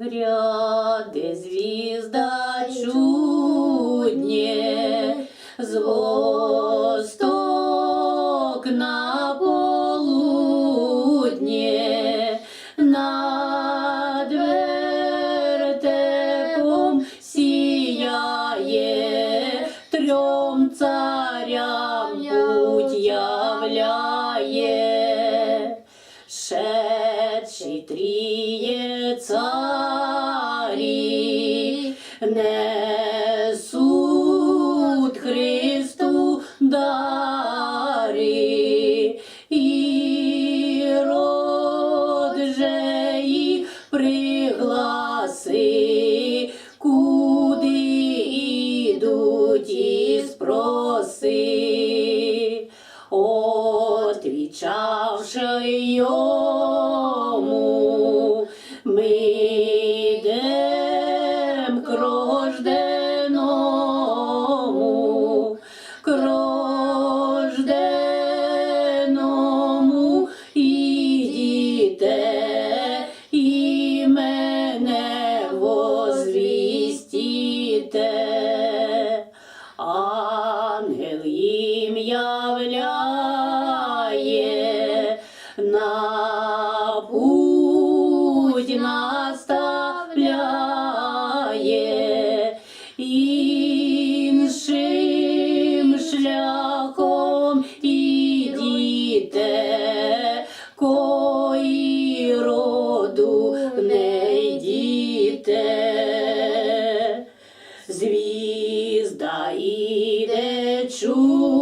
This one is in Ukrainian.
Гряде звізда чудне, з Шедші царі, несуть Христу дари, і род же їх пригласи, куди спроси. Отвічавши йому, наставляє, на путь наставляє, іншим шляхом ідіте, кої роду не йдіте. Звізда іде чу.